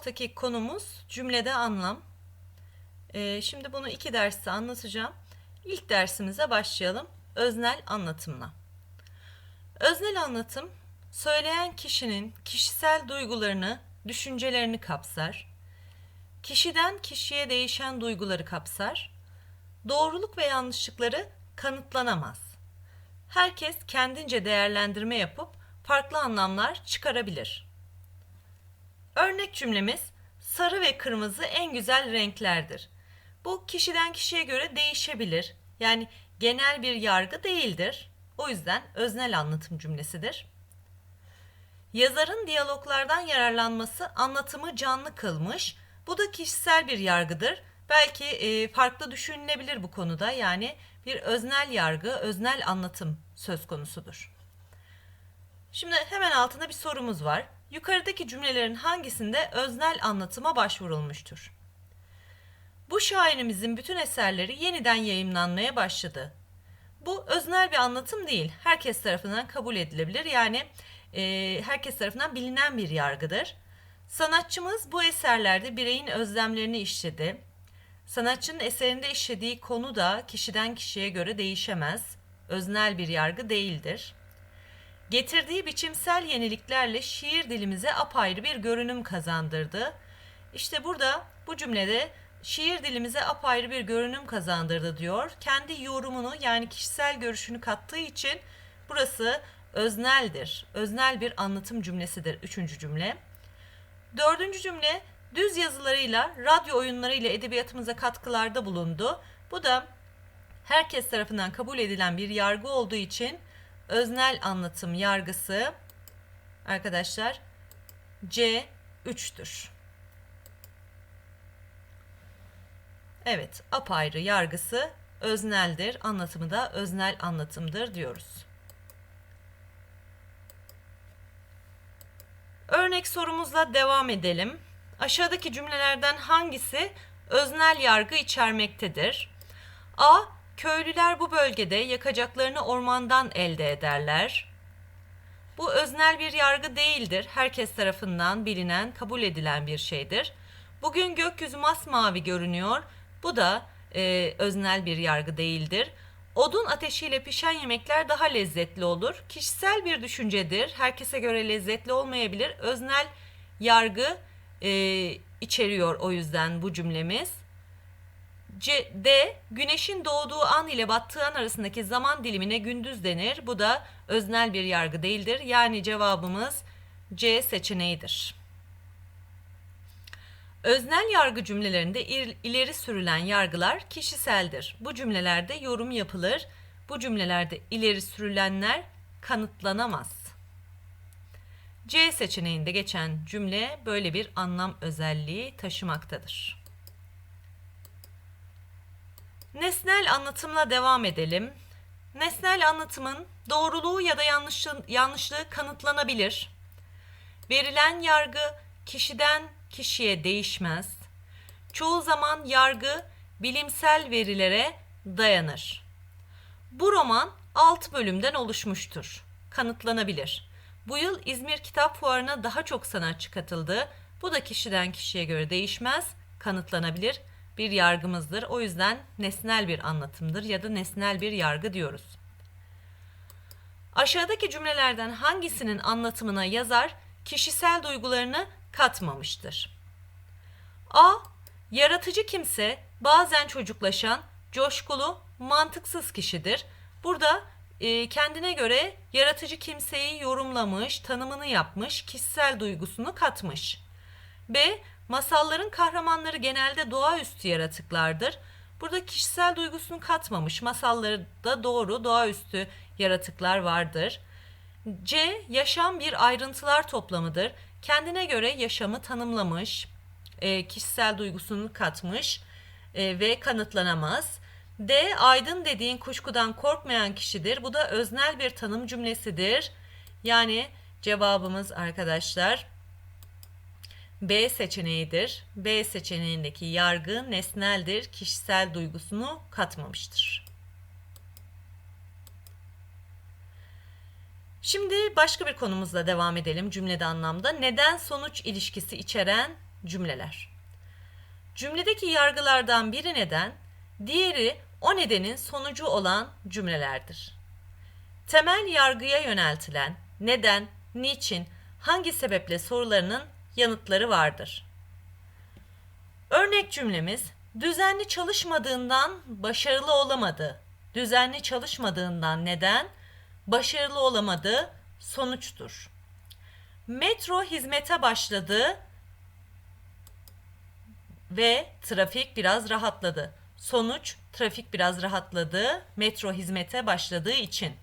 Haftaki konumuz cümlede anlam. Ee, şimdi bunu iki derste anlatacağım. İlk dersimize başlayalım. Öznel anlatımla. Öznel anlatım, söyleyen kişinin kişisel duygularını, düşüncelerini kapsar. Kişiden kişiye değişen duyguları kapsar. Doğruluk ve yanlışlıkları kanıtlanamaz. Herkes kendince değerlendirme yapıp farklı anlamlar çıkarabilir. Örnek cümlemiz sarı ve kırmızı en güzel renklerdir. Bu kişiden kişiye göre değişebilir. Yani genel bir yargı değildir. O yüzden öznel anlatım cümlesidir. Yazarın diyaloglardan yararlanması anlatımı canlı kılmış. Bu da kişisel bir yargıdır. Belki e, farklı düşünülebilir bu konuda. Yani bir öznel yargı, öznel anlatım söz konusudur. Şimdi hemen altında bir sorumuz var. Yukarıdaki cümlelerin hangisinde öznel anlatıma başvurulmuştur? Bu şairimizin bütün eserleri yeniden yayımlanmaya başladı. Bu öznel bir anlatım değil. Herkes tarafından kabul edilebilir. Yani e, herkes tarafından bilinen bir yargıdır. Sanatçımız bu eserlerde bireyin özlemlerini işledi. Sanatçının eserinde işlediği konu da kişiden kişiye göre değişemez. Öznel bir yargı değildir. Getirdiği biçimsel yeniliklerle şiir dilimize apayrı bir görünüm kazandırdı. İşte burada bu cümlede şiir dilimize apayrı bir görünüm kazandırdı diyor. Kendi yorumunu yani kişisel görüşünü kattığı için burası özneldir. Öznel bir anlatım cümlesidir üçüncü cümle. Dördüncü cümle düz yazılarıyla, radyo oyunlarıyla edebiyatımıza katkılarda bulundu. Bu da herkes tarafından kabul edilen bir yargı olduğu için öznel anlatım yargısı arkadaşlar C 3'tür. Evet, apayrı yargısı özneldir, anlatımı da öznel anlatımdır diyoruz. Örnek sorumuzla devam edelim. Aşağıdaki cümlelerden hangisi öznel yargı içermektedir? A. Köylüler bu bölgede yakacaklarını ormandan elde ederler. Bu öznel bir yargı değildir. Herkes tarafından bilinen, kabul edilen bir şeydir. Bugün gökyüzü masmavi görünüyor. Bu da e, öznel bir yargı değildir. Odun ateşiyle pişen yemekler daha lezzetli olur. Kişisel bir düşüncedir. Herkese göre lezzetli olmayabilir. Öznel yargı e, içeriyor o yüzden bu cümlemiz. C, D. Güneşin doğduğu an ile battığı an arasındaki zaman dilimine gündüz denir. Bu da öznel bir yargı değildir. Yani cevabımız C seçeneğidir. Öznel yargı cümlelerinde ileri sürülen yargılar kişiseldir. Bu cümlelerde yorum yapılır. Bu cümlelerde ileri sürülenler kanıtlanamaz. C seçeneğinde geçen cümle böyle bir anlam özelliği taşımaktadır. Nesnel anlatımla devam edelim. Nesnel anlatımın doğruluğu ya da yanlışlığı, yanlışlığı kanıtlanabilir. Verilen yargı kişiden kişiye değişmez. Çoğu zaman yargı bilimsel verilere dayanır. Bu roman 6 bölümden oluşmuştur. Kanıtlanabilir. Bu yıl İzmir Kitap Fuarı'na daha çok sanatçı katıldı. Bu da kişiden kişiye göre değişmez, kanıtlanabilir bir yargımızdır. O yüzden nesnel bir anlatımdır ya da nesnel bir yargı diyoruz. Aşağıdaki cümlelerden hangisinin anlatımına yazar kişisel duygularını katmamıştır? A. Yaratıcı kimse bazen çocuklaşan, coşkulu, mantıksız kişidir. Burada e, kendine göre yaratıcı kimseyi yorumlamış, tanımını yapmış, kişisel duygusunu katmış. B. Masalların kahramanları genelde doğaüstü yaratıklardır. Burada kişisel duygusunu katmamış. Masallarda doğru doğaüstü yaratıklar vardır. C. Yaşam bir ayrıntılar toplamıdır. Kendine göre yaşamı tanımlamış, e, kişisel duygusunu katmış e, ve kanıtlanamaz. D. Aydın dediğin kuşkudan korkmayan kişidir. Bu da öznel bir tanım cümlesidir. Yani cevabımız arkadaşlar B seçeneğidir. B seçeneğindeki yargı nesneldir, kişisel duygusunu katmamıştır. Şimdi başka bir konumuzla devam edelim cümlede anlamda. Neden sonuç ilişkisi içeren cümleler. Cümledeki yargılardan biri neden, diğeri o nedenin sonucu olan cümlelerdir. Temel yargıya yöneltilen neden, niçin, hangi sebeple sorularının yanıtları vardır. Örnek cümlemiz düzenli çalışmadığından başarılı olamadı. Düzenli çalışmadığından neden? Başarılı olamadı sonuçtur. Metro hizmete başladı ve trafik biraz rahatladı. Sonuç trafik biraz rahatladı metro hizmete başladığı için.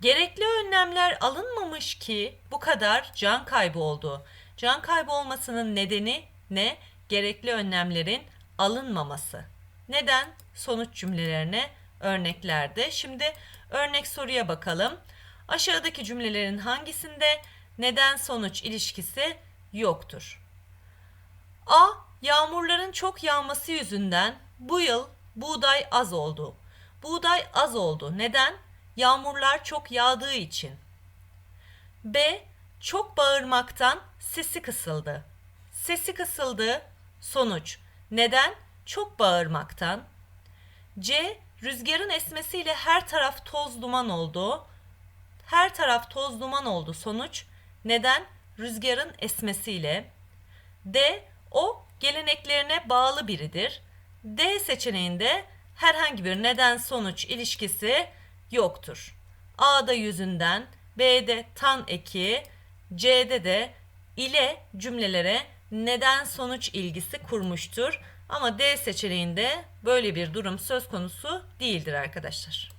Gerekli önlemler alınmamış ki bu kadar can kaybı oldu. Can kaybı olmasının nedeni ne? Gerekli önlemlerin alınmaması. Neden? Sonuç cümlelerine örneklerde. Şimdi örnek soruya bakalım. Aşağıdaki cümlelerin hangisinde neden sonuç ilişkisi yoktur? A. Yağmurların çok yağması yüzünden bu yıl buğday az oldu. Buğday az oldu. Neden? Yağmurlar çok yağdığı için. B. Çok bağırmaktan sesi kısıldı. Sesi kısıldı. Sonuç. Neden? Çok bağırmaktan. C. Rüzgarın esmesiyle her taraf toz duman oldu. Her taraf toz duman oldu. Sonuç. Neden? Rüzgarın esmesiyle. D. O geleneklerine bağlı biridir. D seçeneğinde herhangi bir neden sonuç ilişkisi yoktur. A'da yüzünden, B'de tan eki, C'de de ile cümlelere neden sonuç ilgisi kurmuştur. Ama D seçeneğinde böyle bir durum söz konusu değildir arkadaşlar.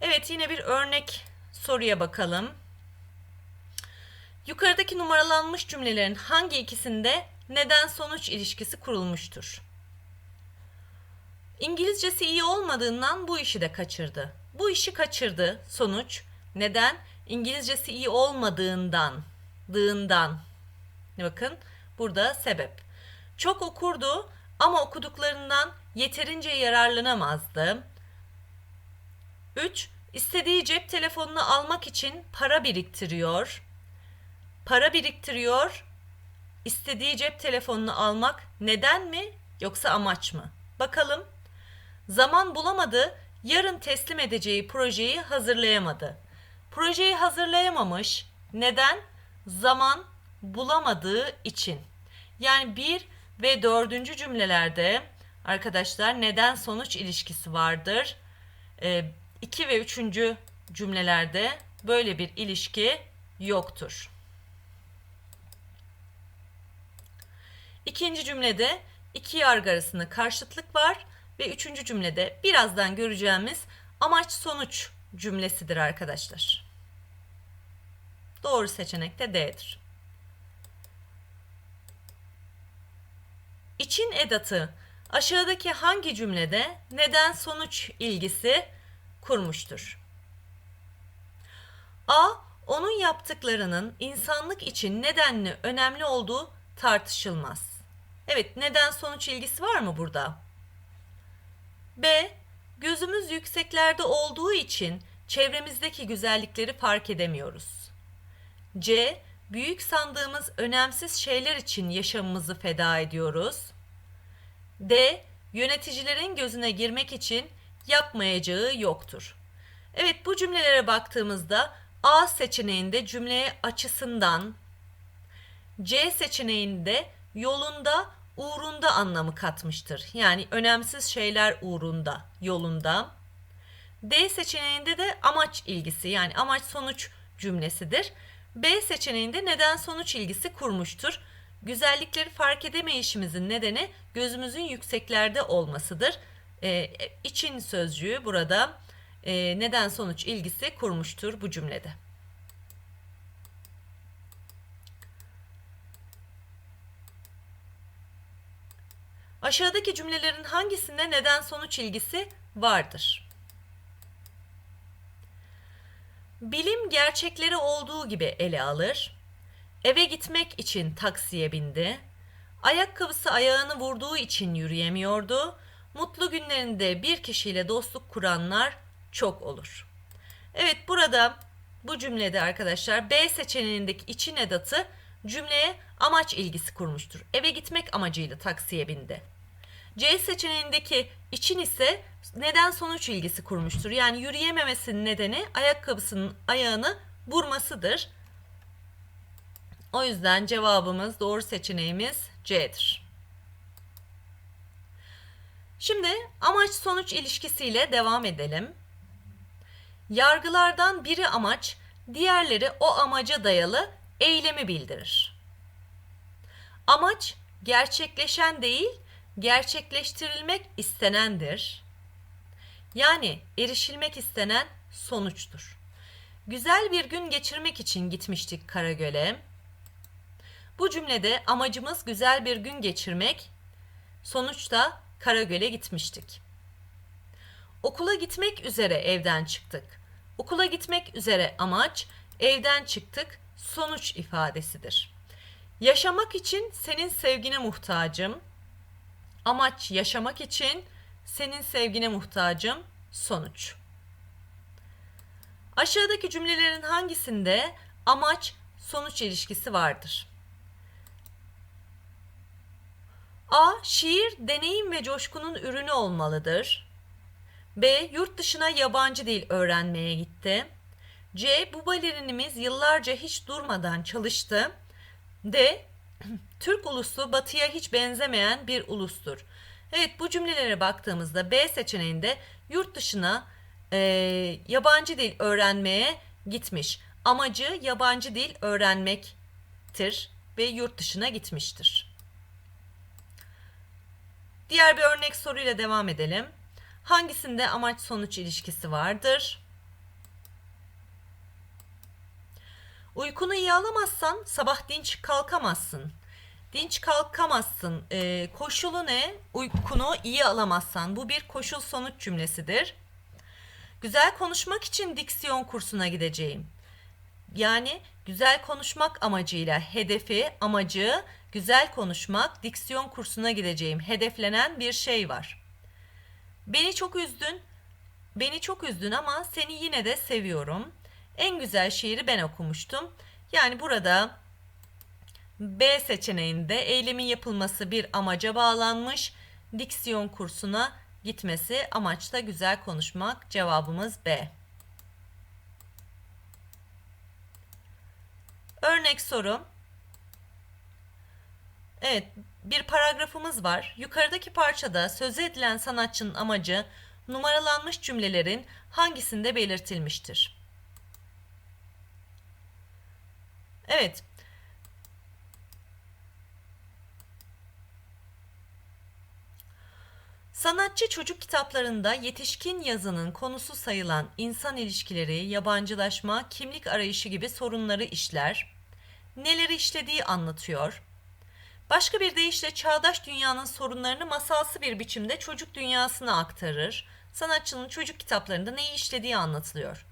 Evet yine bir örnek soruya bakalım. Yukarıdaki numaralanmış cümlelerin hangi ikisinde neden sonuç ilişkisi kurulmuştur? İngilizcesi iyi olmadığından bu işi de kaçırdı. Bu işi kaçırdı. Sonuç neden? İngilizcesi iyi olmadığından, dığından. Bakın burada sebep. Çok okurdu ama okuduklarından yeterince yararlanamazdı. 3. İstediği cep telefonunu almak için para biriktiriyor. Para biriktiriyor. İstediği cep telefonunu almak neden mi yoksa amaç mı? Bakalım. Zaman bulamadı, yarın teslim edeceği projeyi hazırlayamadı. Projeyi hazırlayamamış. Neden? Zaman bulamadığı için. Yani bir ve dördüncü cümlelerde arkadaşlar neden sonuç ilişkisi vardır. 2 ee, ve üçüncü cümlelerde böyle bir ilişki yoktur. İkinci cümlede iki yargı arasında karşıtlık var ve üçüncü cümlede birazdan göreceğimiz amaç sonuç cümlesidir arkadaşlar. Doğru seçenek de D'dir. İçin edatı aşağıdaki hangi cümlede neden sonuç ilgisi kurmuştur? A. Onun yaptıklarının insanlık için nedenli önemli olduğu tartışılmaz. Evet, neden sonuç ilgisi var mı burada? B. Gözümüz yükseklerde olduğu için çevremizdeki güzellikleri fark edemiyoruz. C. Büyük sandığımız önemsiz şeyler için yaşamımızı feda ediyoruz. D. Yöneticilerin gözüne girmek için yapmayacağı yoktur. Evet bu cümlelere baktığımızda A seçeneğinde cümleye açısından, C seçeneğinde yolunda uğrunda anlamı katmıştır. Yani önemsiz şeyler uğrunda, yolunda. D seçeneğinde de amaç ilgisi yani amaç sonuç cümlesidir. B seçeneğinde neden sonuç ilgisi kurmuştur. Güzellikleri fark edemeyişimizin nedeni gözümüzün yükseklerde olmasıdır. Ee, için sözcüğü burada e, neden sonuç ilgisi kurmuştur bu cümlede. Aşağıdaki cümlelerin hangisinde neden sonuç ilgisi vardır? Bilim gerçekleri olduğu gibi ele alır. Eve gitmek için taksiye bindi. Ayakkabısı ayağını vurduğu için yürüyemiyordu. mutlu günlerinde bir kişiyle dostluk kuranlar çok olur. Evet burada bu cümlede arkadaşlar B seçeneğindeki için edatı cümleye amaç ilgisi kurmuştur. Eve gitmek amacıyla taksiye bindi. C seçeneğindeki için ise neden sonuç ilgisi kurmuştur. Yani yürüyememesinin nedeni ayakkabısının ayağını burmasıdır. O yüzden cevabımız doğru seçeneğimiz C'dir. Şimdi amaç sonuç ilişkisiyle devam edelim. Yargılardan biri amaç, diğerleri o amaca dayalı eylemi bildirir. Amaç gerçekleşen değil, gerçekleştirilmek istenendir. Yani erişilmek istenen sonuçtur. Güzel bir gün geçirmek için gitmiştik Karagöl'e. Bu cümlede amacımız güzel bir gün geçirmek. Sonuçta Karagöl'e gitmiştik. Okula gitmek üzere evden çıktık. Okula gitmek üzere amaç, evden çıktık sonuç ifadesidir. Yaşamak için senin sevgine muhtacım. Amaç yaşamak için senin sevgine muhtacım sonuç. Aşağıdaki cümlelerin hangisinde amaç sonuç ilişkisi vardır? A. Şiir deneyim ve coşkunun ürünü olmalıdır. B. Yurt dışına yabancı dil öğrenmeye gitti. C. Bu balerinimiz yıllarca hiç durmadan çalıştı. D. Türk ulusu batıya hiç benzemeyen bir ulustur. Evet bu cümlelere baktığımızda B seçeneğinde yurt dışına e, yabancı dil öğrenmeye gitmiş. Amacı yabancı dil öğrenmektir ve yurt dışına gitmiştir. Diğer bir örnek soruyla devam edelim. Hangisinde amaç sonuç ilişkisi vardır? Uykunu iyi alamazsan sabah dinç kalkamazsın. Dinç kalkamazsın. Ee, koşulu ne? Uykunu iyi alamazsan. Bu bir koşul sonuç cümlesidir. Güzel konuşmak için diksiyon kursuna gideceğim. Yani güzel konuşmak amacıyla hedefi, amacı güzel konuşmak, diksiyon kursuna gideceğim. Hedeflenen bir şey var. Beni çok üzdün. Beni çok üzdün ama seni yine de seviyorum. En güzel şiiri ben okumuştum. Yani burada B seçeneğinde eylemin yapılması bir amaca bağlanmış. Diksiyon kursuna gitmesi amaçta güzel konuşmak. Cevabımız B. Örnek soru. Evet, bir paragrafımız var. Yukarıdaki parçada söz edilen sanatçının amacı numaralanmış cümlelerin hangisinde belirtilmiştir? Evet. Sanatçı çocuk kitaplarında yetişkin yazının konusu sayılan insan ilişkileri, yabancılaşma, kimlik arayışı gibi sorunları işler. Neleri işlediği anlatıyor. Başka bir deyişle çağdaş dünyanın sorunlarını masalsı bir biçimde çocuk dünyasına aktarır. Sanatçının çocuk kitaplarında neyi işlediği anlatılıyor.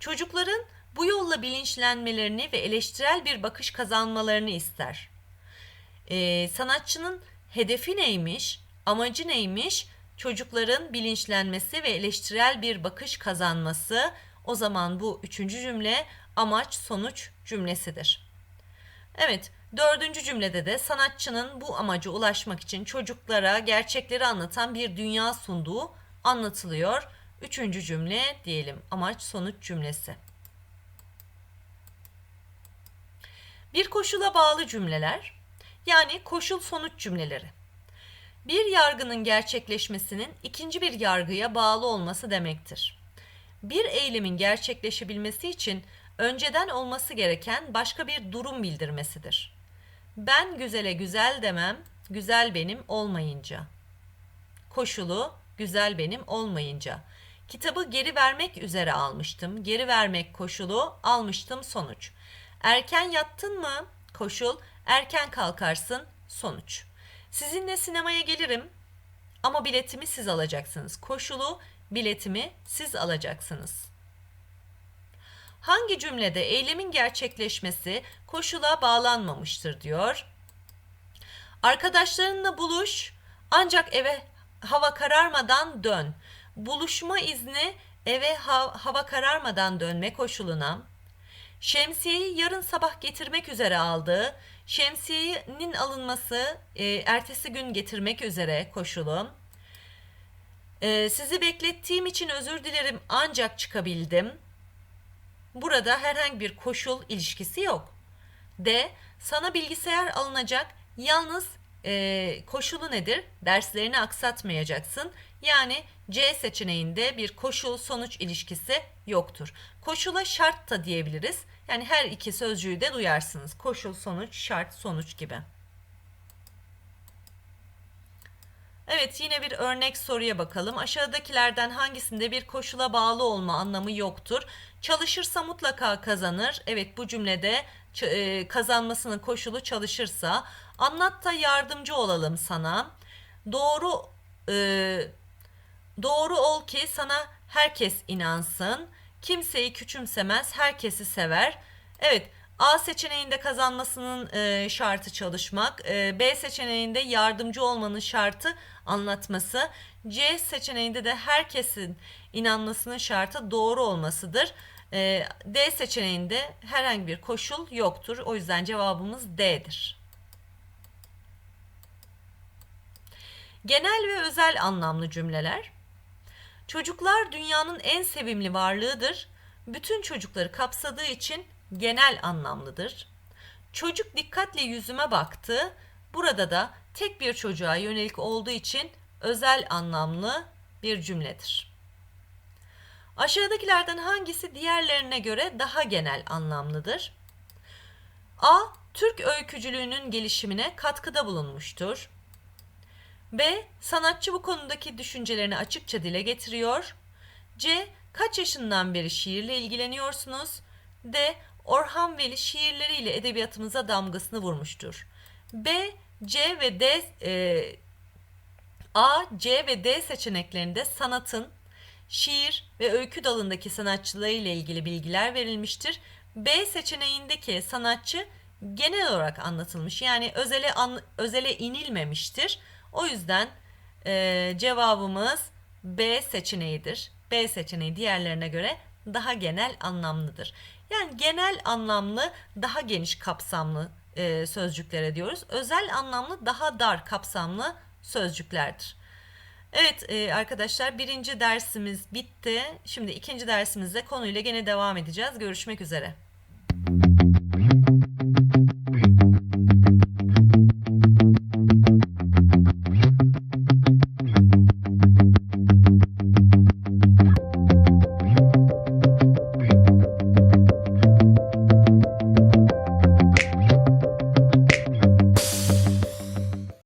Çocukların bu yolla bilinçlenmelerini ve eleştirel bir bakış kazanmalarını ister. Ee, sanatçının hedefi neymiş, amacı neymiş? Çocukların bilinçlenmesi ve eleştirel bir bakış kazanması. O zaman bu üçüncü cümle amaç sonuç cümlesidir. Evet, dördüncü cümlede de sanatçının bu amaca ulaşmak için çocuklara gerçekleri anlatan bir dünya sunduğu anlatılıyor. Üçüncü cümle diyelim amaç sonuç cümlesi. Bir koşula bağlı cümleler yani koşul sonuç cümleleri. Bir yargının gerçekleşmesinin ikinci bir yargıya bağlı olması demektir. Bir eylemin gerçekleşebilmesi için önceden olması gereken başka bir durum bildirmesidir. Ben güzele güzel demem, güzel benim olmayınca. Koşulu güzel benim olmayınca. Kitabı geri vermek üzere almıştım. Geri vermek koşulu almıştım sonuç. Erken yattın mı? Koşul. Erken kalkarsın. Sonuç. Sizinle sinemaya gelirim ama biletimi siz alacaksınız. Koşulu biletimi siz alacaksınız. Hangi cümlede eylemin gerçekleşmesi koşula bağlanmamıştır diyor. Arkadaşlarınla buluş ancak eve hava kararmadan dön. Buluşma izni eve ha- hava kararmadan dönme koşuluna, şemsiyeyi yarın sabah getirmek üzere aldığı, şemsiyenin alınması e, ertesi gün getirmek üzere koşulu, e, sizi beklettiğim için özür dilerim ancak çıkabildim. Burada herhangi bir koşul ilişkisi yok. D. Sana bilgisayar alınacak yalnız e, koşulu nedir? Derslerini aksatmayacaksın. Yani C seçeneğinde bir koşul sonuç ilişkisi yoktur. Koşula şart da diyebiliriz. Yani her iki sözcüğü de duyarsınız. Koşul, sonuç, şart, sonuç gibi. Evet yine bir örnek soruya bakalım. Aşağıdakilerden hangisinde bir koşula bağlı olma anlamı yoktur? Çalışırsa mutlaka kazanır. Evet bu cümlede e, kazanmasının koşulu çalışırsa. Anlat da yardımcı olalım sana. Doğru e, doğru ol ki sana herkes inansın. Kimseyi küçümsemez, herkesi sever. Evet, A seçeneğinde kazanmasının e, şartı çalışmak, e, B seçeneğinde yardımcı olmanın şartı anlatması, C seçeneğinde de herkesin inanmasının şartı doğru olmasıdır. E, D seçeneğinde herhangi bir koşul yoktur. O yüzden cevabımız D'dir. Genel ve özel anlamlı cümleler. Çocuklar dünyanın en sevimli varlığıdır. Bütün çocukları kapsadığı için genel anlamlıdır. Çocuk dikkatle yüzüme baktı. Burada da tek bir çocuğa yönelik olduğu için özel anlamlı bir cümledir. Aşağıdakilerden hangisi diğerlerine göre daha genel anlamlıdır? A. Türk öykücülüğünün gelişimine katkıda bulunmuştur. B. Sanatçı bu konudaki düşüncelerini açıkça dile getiriyor. C. Kaç yaşından beri şiirle ilgileniyorsunuz? D. Orhan Veli şiirleriyle edebiyatımıza damgasını vurmuştur. B. C ve D e, A, C ve D seçeneklerinde sanatın, şiir ve öykü dalındaki sanatçılarıyla ilgili bilgiler verilmiştir. B seçeneğindeki sanatçı genel olarak anlatılmış. Yani özele an, özele inilmemiştir. O yüzden e, cevabımız B seçeneğidir. B seçeneği diğerlerine göre daha genel anlamlıdır. Yani genel anlamlı daha geniş kapsamlı e, sözcüklere diyoruz. Özel anlamlı daha dar kapsamlı sözcüklerdir. Evet e, arkadaşlar birinci dersimiz bitti. Şimdi ikinci dersimizde konuyla gene devam edeceğiz. Görüşmek üzere.